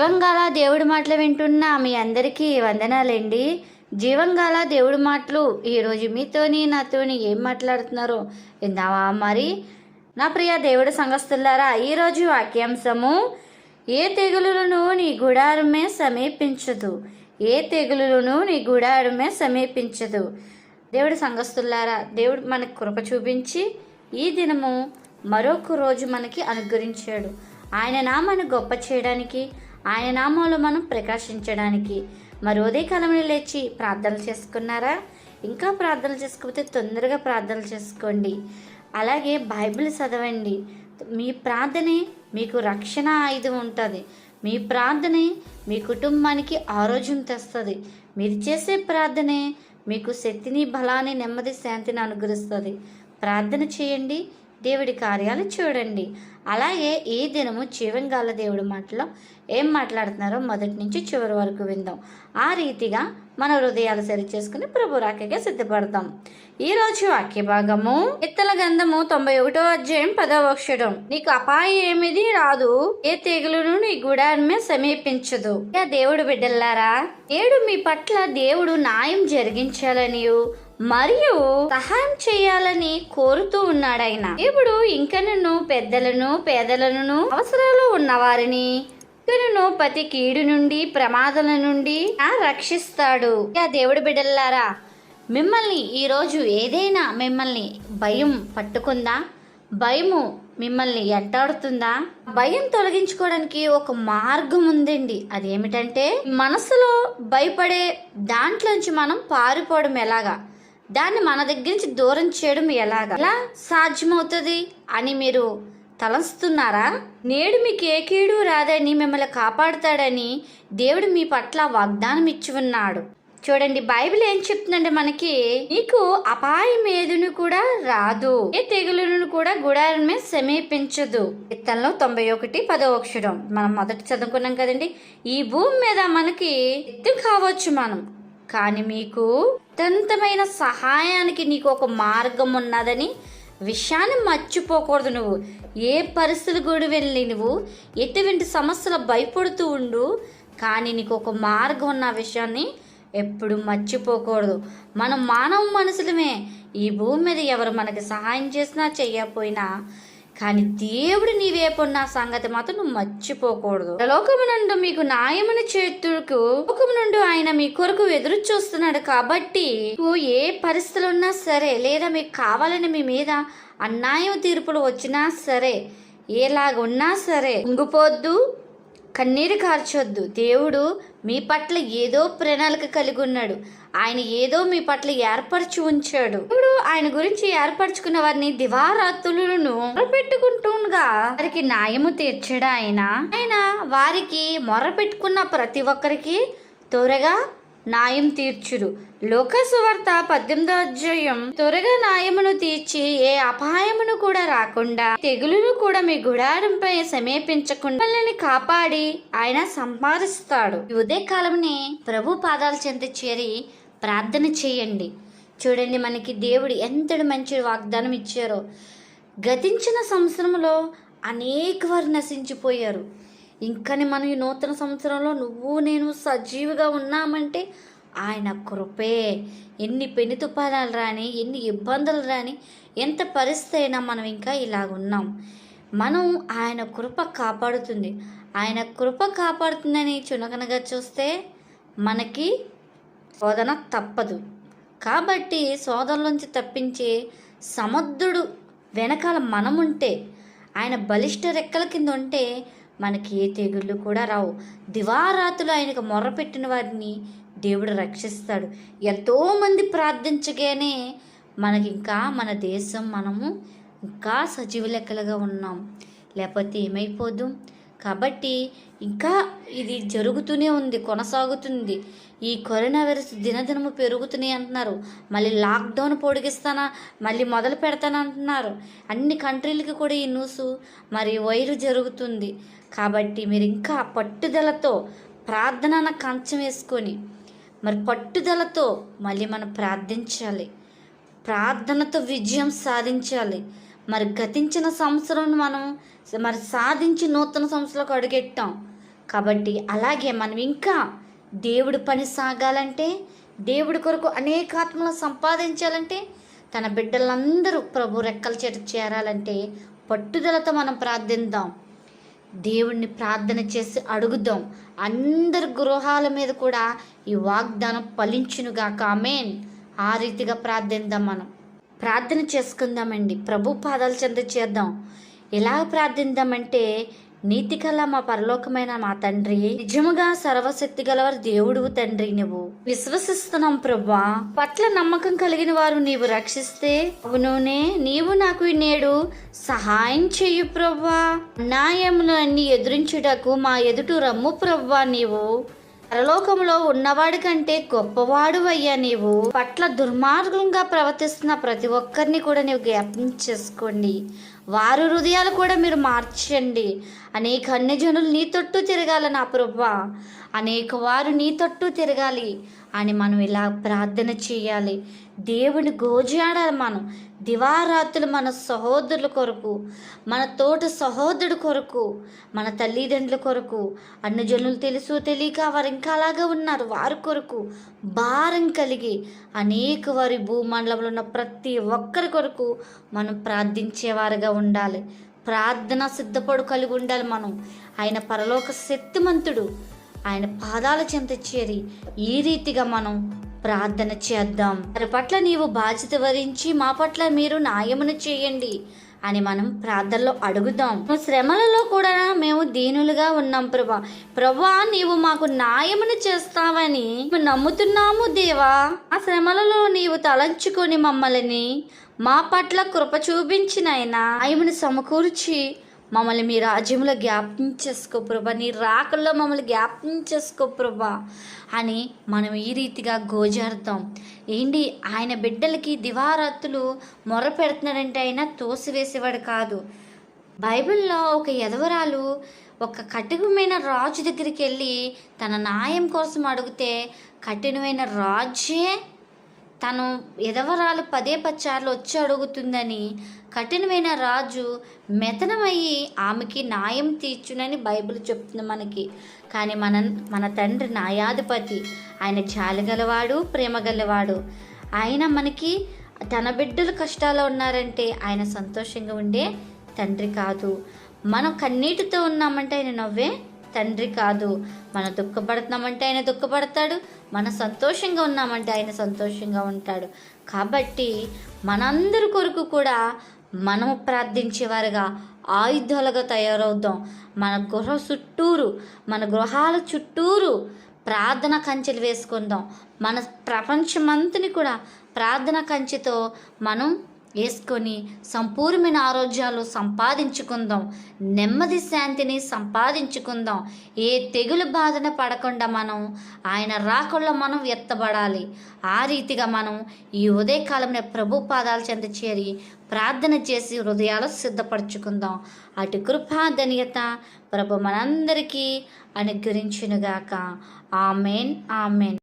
జీవంగాల దేవుడి మాటలు వింటున్న మీ అందరికీ వందనాలండి. జీవంగాల దేవుడి మాటలు ఈరోజు మీతోని నాతోని ఏం మాట్లాడుతున్నారో విందామా మరి? నా ప్రియ దేవుడి సంగస్తులారా ఈరోజు వాక్యాంశము ఏ తెగులులను నీ గుడారమే సమీపించదు. ఏ తెగులులను నీ గుడారమే సమీపించదు. దేవుడి సంగస్తులారా దేవుడు మనకు కృప చూపించి ఈ దినము మరొక రోజు మనకి అనుగ్రహించాడు. ఆయన నామాన్ని గొప్ప చేయడానికి ఆయన నామంలో మనం ప్రకాశించడానికి. మరి ఉదయకాలంలో లేచి ప్రార్థనలు చేసుకున్నారా? ఇంకా ప్రార్థనలు చేసుకోకపోతే తొందరగా ప్రార్థనలు చేసుకోండి. అలాగే బైబిల్ చదవండి. మీ ప్రార్థనే మీకు రక్షణ ఆయుధం ఉంటుంది. మీ ప్రార్థనే మీ కుటుంబానికి ఆరోగ్యం తెస్తుంది. మీరు చేసే ప్రార్థనే మీకు శక్తిని బలాన్ని నెమ్మది శాంతిని అనుగ్రహిస్తుంది. ప్రార్థన చేయండి. దేవుడి కార్యాలు చూడండి. అలాగే ఈ దినము జీవంగాల దేవుడి మాటలో ఏం మాట్లాడుతున్నారో మొదటి నుంచి చివరి వరకు విందాం. ఆ రీతిగా మన హృదయాలు సరి చేసుకుని ప్రభు రాకగా సిద్ధపడతాం. ఈ రోజు వాక్య భాగము ఇత్తల గంధము తొంభై ఒకటో అధ్యాయం పదవ అక్షరం నీకు అపాయం ఏమిది రాదు. ఏ తెగులును నీ గుడారమే సమీపించదు. దేవుడు బిడ్డల్లారా ఏడు మీ పట్ల దేవుడు న్యాయం జరిగించాలనియు. మరియు సహాయం చేయాలని కోరుతూ ఉన్నాడు ఆయన. ఇప్పుడు ఇంకనను పెద్దలను పేదలను అవసరాలు ఉన్నవారిని ఇంకనను ప్రతి కీడు నుండి ప్రమాదాల నుండి రక్షిస్తాడు. ఇక దేవుడు బిడ్డలారా మిమ్మల్ని ఈరోజు ఏదైనా మిమ్మల్ని భయం పట్టుకుందా? భయము మిమ్మల్ని ఎంటాడుతుందా? భయం తొలగించుకోవడానికి ఒక మార్గం ఉందండి. అదేమిటంటే మనసులో భయపడే దాంట్లోంచి మనం పారిపోవడం ఎలాగా? దాన్ని మన దగ్గర నుంచి దూరం చేయడం ఎలాగా? ఎలా సాధ్యమవుతుంది? అని మీరు తలస్తున్నారా నేడు మీకు ఏ కీడు రాదని మిమ్మల్ని కాపాడుతాడని దేవుడు మీ పట్ల వాగ్దానం ఇచ్చి ఉన్నాడు. చూడండి బైబిల్ ఏం చెప్తుందంటే మనకి నీకు అపాయం ఏదును కూడా రాదు. ఏ తెగులును కూడా గుడారమే సమీపించదు. విత్తనంలో తొంభై ఒకటి పదో అక్షరం. మనం మొదట చదువుకున్నాం కదండి. ఈ భూమి మీద మనకి ఎత్తు కావచ్చు మనం. కానీ మీకు అత్యంతమైన సహాయానికి నీకు ఒక మార్గం ఉన్నదని విషయాన్ని మర్చిపోకూడదు నువ్వు. ఏ పరిస్థితులు కూడా వెళ్ళి నువ్వు ఎటువంటి సమస్యలు భయపడుతూ ఉండు కానీ నీకు ఒక మార్గం ఉన్న విషయాన్ని ఎప్పుడు మర్చిపోకూడదు. మనం మానవ మనుషులమే ఈ భూమి మీద ఎవరు మనకి సహాయం చేసినా చేయకపోయినా కానీ దేవుడు నీ వైపు ఉన్న సంగతి మాత్రం నువ్వు మర్చిపోకూడదు. లోకము నుండి మీకు న్యాయమైన చేతులకు లోకము నుండి ఆయన మీ కొరకు ఎదురు చూస్తున్నాడు కాబట్టి నువ్వు ఏ పరిస్థితులు ఉన్నా సరే లేదా మీకు కావాలని మీ మీద అన్యాయం తీర్పులు వచ్చినా సరే ఏలాగ ఉన్నా సరే ఉంగిపోద్దు కన్నీరు కార్చొద్దు. దేవుడు మీ పట్ల ఏదో ప్రణాళిక కలిగి ఉన్నాడు. ఆయన ఏదో మీ పట్ల ఏర్పరచి ఉంచాడు. ఇప్పుడు ఆయన గురించి ఏర్పరచుకున్న వారిని దివారాత్రులను మొరపెట్టుకుంటుండగా. వారికి న్యాయము తీర్చాడు ఆయన? ఆయన వారికి మొరపెట్టుకున్న ప్రతి ఒక్కరికి త్వరగా న్యాయం తీర్చుడు లోకసువార్త పద్దెనిమిదో అధ్యాయం. త్వరగా న్యాయమును తీర్చి ఏ అపాయమును కూడా రాకుండా తెగులును కూడా మీ గుడారంపై సమీపించకుండా మిమ్మల్ని కాపాడి ఆయన సంపాదిస్తాడు ఉదయ ఉదయకాలంని ప్రభు పాదాల చెంత చేరి ప్రార్థన చేయండి. చూడండి మనకి దేవుడు ఎంతటి మంచి వాగ్దానం ఇచ్చారో. గతించిన సంవత్సరంలో అనేక వారు నశించిపోయారు. ఇంకని మనం ఈ నూతన సంవత్సరంలో నువ్వు నేను సజీవిగా ఉన్నామంటే ఆయన కృపే. ఎన్ని పెను తుపాలాలు రాని ఎన్ని ఇబ్బందులు రాని ఎంత పరిస్థితి అయినా మనం ఇంకా ఇలాగ ఉన్నాం మనం ఆయన కృప కాపాడుతుంది. ఆయన కృప కాపాడుతుందని చునకనగా చూస్తే మనకి శోధన తప్పదు. కాబట్టి శోధనలోంచి తప్పించే సముద్రుడు వెనకాల మనముంటే ఆయన బలిష్ట రెక్కల కింద ఉంటే మనకి ఏ తెగుళ్ళు కూడా రావు. దివారాతులు ఆయనకు మొర్రపెట్టిన వారిని దేవుడు రక్షిస్తాడు. ఎంతోమంది ప్రార్థించగానే మనకి ఇంకా మన దేశం మనము ఇంకా సజీవ లెక్కలుగా ఉన్నాం. లేకపోతే ఏమైపోదు? కాబట్టి ఇంకా ఇది జరుగుతూనే ఉంది కొనసాగుతుంది. ఈ కరోనా వైరస్ దినదినము పెరుగుతున్నాయి అంటున్నారు. మళ్ళీ లాక్డౌన్ పొడిగిస్తానా? మళ్ళీ మొదలు పెడతానంటున్నారు అన్ని కంట్రీలకి కూడా ఈ న్యూస్ మరి వైరు జరుగుతుంది. కాబట్టి మీరు ఇంకా పట్టుదలతో ప్రార్థన కంచం వేసుకొని మరి పట్టుదలతో మళ్ళీ మనం ప్రార్థించాలి. ప్రార్థనతో విజయం సాధించాలి. మరి గతించిన సంవత్సరం మనం మరి సాధించి నూతన సంవత్సరంలోకి అడుగెట్టాం. కాబట్టి అలాగే మనం ఇంకా దేవుడి పని సాగాలంటే దేవుడి కొరకు అనేక ఆత్మలను సంపాదించాలంటే తన బిడ్డలందరూ ప్రభు రెక్కల చేత చేరాలంటే పట్టుదలతో మనం ప్రార్థిద్దాం. దేవుణ్ణి ప్రార్థన చేసి అడుగుదాం. అందరి గృహాల మీద కూడా ఈ వాగ్దానం ఫలించునుగాక. ఆమెన్. ఆ రీతిగా ప్రార్థిద్దాం మనం. ప్రార్థన చేసుకుందామండి. ప్రభు పాదాలు చెంత చేద్దాం. ఎలా ప్రార్థిద్దామంటే నీతి కల మా పరలోకమైన మా తండ్రి నిజముగా సర్వశక్తి గలవారు దేవుడు తండ్రి నువ్వు విశ్వసిస్తున్నాం ప్రభా. పట్ల నమ్మకం కలిగిన వారు నీవు రక్షిస్తే అవునునే నీవు నాకు నేడు సహాయం చెయ్యి ప్రభా. నాయమును అన్ని ఎదురించుటకు మా ఎదుట రమ్ము ప్రభా నీవు. పరలోకంలో ఉన్నవాడి కంటే గొప్పవాడు అయ్యా నీవు. పట్ల దుర్మార్గంగా ప్రవర్తిస్తున్న ప్రతి ఒక్కరిని కూడా నీవు జ్ఞాపం చేసుకోండి. వారు హృదయాలు కూడా మీరు మార్చండి అనేక అన్యజనులు నీ తొట్టు తిరగాల నా ప్రభా? అనేక వారు నీ తొట్టు తిరగాలి. అని మనం ఇలా ప్రార్థన చేయాలి. దేవుని గోజాడాలి మనం. దివారాత్రులు మన సహోదరుల కొరకు మన తోట సహోదరుడు కొరకు మన తల్లిదండ్రుల కొరకు అన్ని జనులు తెలుసు తెలియక వారు ఇంకా అలాగే ఉన్నారు. వారి కొరకు భారం కలిగి అనేక వారి భూమండలంలో ఉన్న ప్రతి ఒక్కరి కొరకు మనం ప్రార్థించేవారుగా ఉండాలి. ప్రార్థన సిద్ధపడు కలిగి ఉండాలి మనం. ఆయన పరలోక శక్తిమంతుడు. ఆయన పాదాల చెంత చేరి ఈ రీతిగా మనం ప్రార్థన చేద్దాం. వారి పట్ల నీవు బాధ్యత వరించి మా పట్ల మీరు న్యాయమును చేయండి అని మనం ప్రార్థనలో అడుగుదాం. శ్రమలలో కూడా మేము దీనులుగా ఉన్నాం ప్రభా. ప్రభా నీవు మాకు న్యాయమును చేస్తావని నమ్ముతున్నాము దేవా. ఆ శ్రమలలో నీవు తలంచుకొని మమ్మల్ని మా పట్ల కృప చూపించిన ఆయన ఆయమును సమకూర్చి మమ్మల్ని మీ రాజ్యంలో జ్ఞాపం చేసుకో ప్రభా. నీ రాకల్లో మమ్మల్ని జ్ఞాపం చేసుకో ప్రభా అని మనం ఈ రీతిగా గోజారుతాం. ఏంటి? ఆయన బిడ్డలకి దివారాత్తులు మొర పెడుతున్నాడంటే ఆయన తోసివేసేవాడు కాదు. బైబిల్లో ఒక ఎదవరాలు ఒక కఠినమైన రాజు దగ్గరికి వెళ్ళి తన న్యాయం కోసం అడిగితే కఠినమైన రాజే తను ఎదవరాలు పదే పచ్చార్లు వచ్చి అడుగుతుందని కఠినమైన రాజు మెతనమయ్యి ఆమెకి న్యాయం తీర్చునని బైబిల్ చెప్తుంది మనకి. కానీ మన మన తండ్రి న్యాయాధిపతి. ఆయన చాలగలవాడు ప్రేమ గలవాడు ఆయన మనకి తన బిడ్డలు కష్టాలు ఉన్నారంటే ఆయన సంతోషంగా ఉండే తండ్రి కాదు. మనం కన్నీటితో ఉన్నామంటే ఆయన నవ్వే తండ్రి కాదు. మనం దుఃఖపడుతున్నామంటే ఆయన దుఃఖపడతాడు. మన సంతోషంగా ఉన్నామంటే ఆయన సంతోషంగా ఉంటాడు. కాబట్టి మనందరి కొరకు కూడా మనము ప్రార్థించేవారుగా ఆయుధాలుగా తయారవుదాం మన గృహ చుట్టూరు మన గృహాల చుట్టూరు ప్రార్థన కంచెలు వేసుకుందాం. మన ప్రపంచమంతని కూడా ప్రార్థన కంచెతో మనం వేసుకొని సంపూర్ణమైన ఆరోగ్యాలు సంపాదించుకుందాం. నెమ్మది శాంతిని సంపాదించుకుందాం. ఏ తెగులు బాధన పడకుండా మనం ఆయన రాకుండా మనం ఎత్తబడాలి ఆ రీతిగా మనం ఈ ఉదయకాలంలో ప్రభు పాదాల చెంత చేరి ప్రార్థన చేసి హృదయాలు సిద్ధపరచుకుందాం. అటు కృపా ధన్యత ప్రభు మనందరికీ అనుగ్రహించునుగాక. Amen amen.